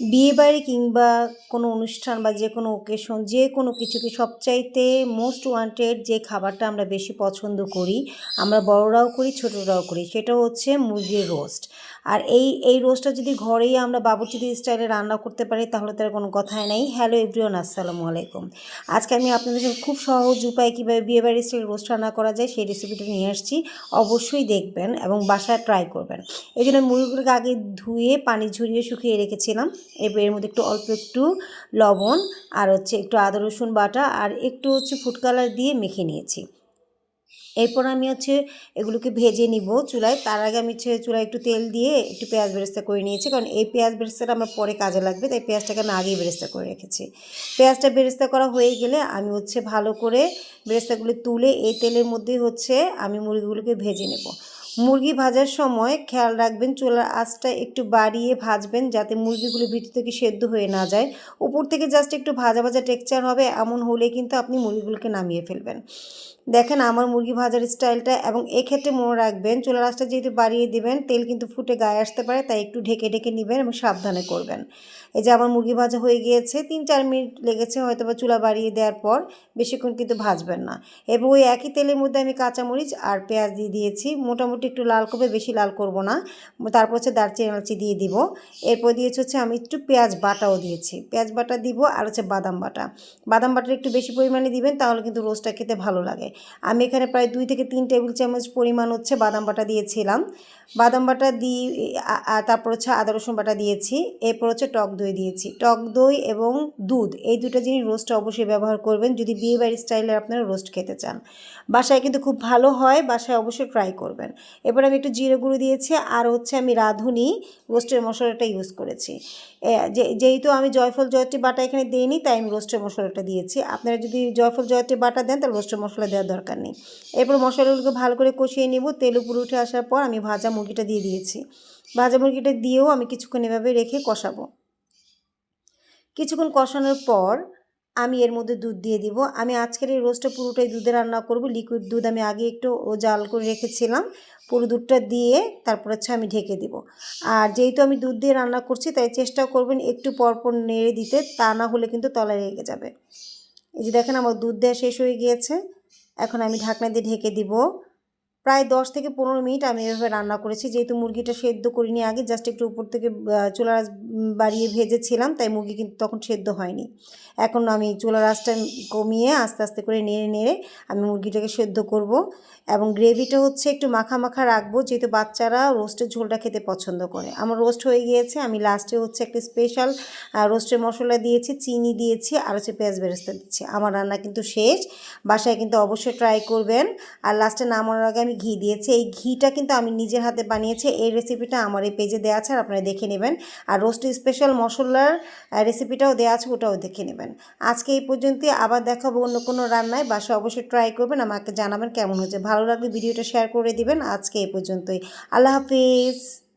বিয়েবাড়ি কিংবা কোনো অনুষ্ঠান বা যে কোনো ওকেশন যে কোনো কিছুকে সবচাইতে মোস্ট ওয়ান্টেড যে খাবারটা আমরা বেশি পছন্দ করি, আমরা বড়রাও করি, ছোটরাও করি, সেটা হচ্ছে মুরগির রোস্ট আর এই এই রোস্টটা যদি ঘরেই আমরা বাবুর্চিদি স্টাইলে রান্না করতে পারি, তাহলে তার কোনো কথাই নেই। হ্যালো এভরিওয়ান আসসালামু আলাইকুম। আজকে আমি আপনাদের সঙ্গে খুব সহজ উপায়ে কীভাবে বিয়েবাড়ির স্টাইল রোস্ট রান্না করা যায়, সেই রেসিপিটা নিয়ে আসছি। অবশ্যই দেখবেন এবং বাসায় ট্রাই করবেন। এই জন্য মুরগিগুলোকে আগে ধুয়ে, পানি ঝরিয়ে শুকিয়ে রেখেছিলাম। এর মধ্যে একটু অল্প একটু লবণ আর হচ্ছে একটু আদা, রসুন বাটা আর একটু হচ্ছে ফুড কালার দিয়ে মেখে নিয়েছি। এরপর আমি হচ্ছে এগুলোকে ভেজে নিব চুলায়। তার আগে আমি হচ্ছে চুলায় একটু তেল দিয়ে একটু পেঁয়াজ বেরেস্তা করে নিয়েছি। কারণ এই পেঁয়াজ বেরেস্তাটা আমার পরে কাজে লাগবে, তাই পেঁয়াজটাকে আমি আগেই বেরেস্তা করে রেখেছি। পেঁয়াজটা বেরেস্তা করা হয়ে গেলে আমি হচ্ছে ভালো করে বেরেস্তাগুলো তুলে এই তেলের মধ্যে হচ্ছে আমি মুরগিগুলোকে ভেজে নেব। মুরগি ভাজার সময় খেয়াল রাখবেন চুলার আঁচটা একটু বাড়িয়ে ভাজবেন যাতে মুরগিগুলো ভিতর থেকে সেদ্ধ হয়ে না যায়। উপর থেকে জাস্ট একটু ভাজা ভাজা টেক্সচার হবে, এমন হলে কিন্তু আপনি মুরগিগুলোকে নামিয়ে ফেলবেন। দেখেন আমার মুরগি ভাজার স্টাইলটা এবং এক্ষেত্রে মনে রাখবেন চুলার আঁচটা যেহেতু বাড়িয়ে দিবেন, তেল কিন্তু ফুটে গায়ে আসতে পারে, তাই একটু ঢেকে ঢেকে নেবেন এবং সাবধানে করবেন। এই যে আমার মুরগি ভাজা হয়ে গিয়েছে, তিন চার মিনিট লেগেছে হয়তো বা চুলা বাড়িয়ে দেওয়ার পর বেশিক্ষণ কিন্তু ভাজবেন না। এবং ওই একই তেলের মধ্যে আমি কাঁচামরিচ আর পেঁয়াজ দিয়ে দিয়েছি। মোটামুটি একটু লাল করবে বেশি লাল করব না। তারপর হচ্ছে দারচিনি এলাচি দিয়ে দিব। এরপর দিয়েছি হচ্ছে আমি একটু পেঁয়াজ বাটাও দিয়েছি। পেঁয়াজ বাটা দিব আর হচ্ছে বাদাম বাটা। বাদাম বাটাটা একটু বেশি পরিমাণে দিবেন, তাহলে কিন্তু রোস্টটা খেতে ভালো লাগে। আমি এখানে প্রায় দুই থেকে তিন টেবিল চামচ পরিমাণ হচ্ছে বাদাম বাটা দিয়েছিলাম। বাদাম বাটা দিয়ে তারপর হচ্ছে আদা, রসুন বাটা দিয়েছি। এরপর হচ্ছে টক দই দিয়েছি। টক দই এবং দুধ, এই দুটো জিনিস রোস্ট অবশ্যই ব্যবহার করবেন। যদি বিয়ে বাড়ির স্টাইলের আপনারা রোস্ট খেতে চান। বাসায় কিন্তু খুব ভালো হয়, বাসায় অবশ্যই ট্রাই করবেন। এরপর আমি একটু জিরে গুঁড়ো দিয়েছি, আর হচ্ছে আমি রাঁধুনি রোস্টের মশলাটা ইউজ করেছি। যেহেতু আমি জয়ফল জয়ত্রী বাটা এখানে দিইনি, তাই আমি রোস্টের মশলাটা দিয়েছি। আপনারা যদি জয়ফল জয়ত্রী বাটা দেন, তাহলে রোস্টের মশলা দেওয়ার দরকার নেই। এরপর মশলাগুলোকে ভালো করে কষিয়ে নেব। তেল উপরে উঠে আসার পর আমি ভাজা মুরগিটা দিয়ে দিয়েছি। ভাজা মুরগিটা দিয়েও আমি কিছুক্ষণ এভাবে রেখে কষাবো। কিছুক্ষণ কষানোর পর আমি এর মধ্যে দুধ দিয়ে দিব। আমি আজকের এই রোস্টটা পুরোটাই দুধে রান্না করব। লিকুইড দুধ আমি আগে একটু জাল করে রেখেছিলাম। পুরো দুধটা দিয়ে তারপর হচ্ছে আমি ঢেকে দিব। আর যেহেতু আমি দুধ দিয়ে রান্না করছি, তাই চেষ্টা করবেন একটু পরপর নেড়ে দিতে, তা না হলে কিন্তু তলায় রেগে যাবে। এই যে দেখেন আমার দুধ দেওয়া শেষ হয়ে গিয়েছে। এখন আমি ঢাকনা দিয়ে ঢেকে দিব। প্রায় দশ থেকে পনেরো মিনিট আমি এভাবে রান্না করেছি। যেহেতু মুরগিটা সেদ্ধ করিনি আগে জাস্ট একটু উপর থেকে চুলা বাড়িয়ে ভেজেছিলাম, তাই মুরগি কিন্তু তখন সেদ্ধ হয়নি। এখন আমি চুলার আঁচটা কমিয়ে আস্তে আস্তে করে নেড়ে নেড়ে আমি মুরগিটাকে সেদ্ধ করব এবং গ্রেভিটা হচ্ছে একটু মাখা মাখা রাখব, যেহেতু বাচ্চারা রোস্টের ঝোলটা খেতে পছন্দ করে। আমার রোস্ট হয়ে গিয়েছে, আমি লাস্টে হচ্ছে একটা স্পেশাল রোস্টের মশলা দিয়েছি, চিনি দিয়েছি আর হচ্ছে পেঁয়াজ বেরেস্তা দিচ্ছি। আমার রান্না কিন্তু শেষ, বাসায় কিন্তু অবশ্যই ট্রাই করবেন। আর লাস্টে নামানোর আগে আমি ঘি দিয়েছি। এই ঘিটা কিন্তু আমি নিজের হাতে বানিয়েছি। এই রেসিপিটা আমার এই পেজে দেওয়া আছে, আর আপনারা দেখে নেবেন। আর রোস্ট স্পেশাল মশলার রেসিপিটাও দেওয়া আছে, ওটাও দেখে নেবেন। আজকে এই পর্যন্তই। আবার দেখাবো অন্য কোনো রান্নায়। বাসা অবশ্যই ট্রাই করবেন, আমাকে জানাবেন কেমন হচ্ছে ভালো লাগলে ভিডিওটা শেয়ার করে দিবেন। আজকে এই পর্যন্তই। আল্লাহ হাফিজ।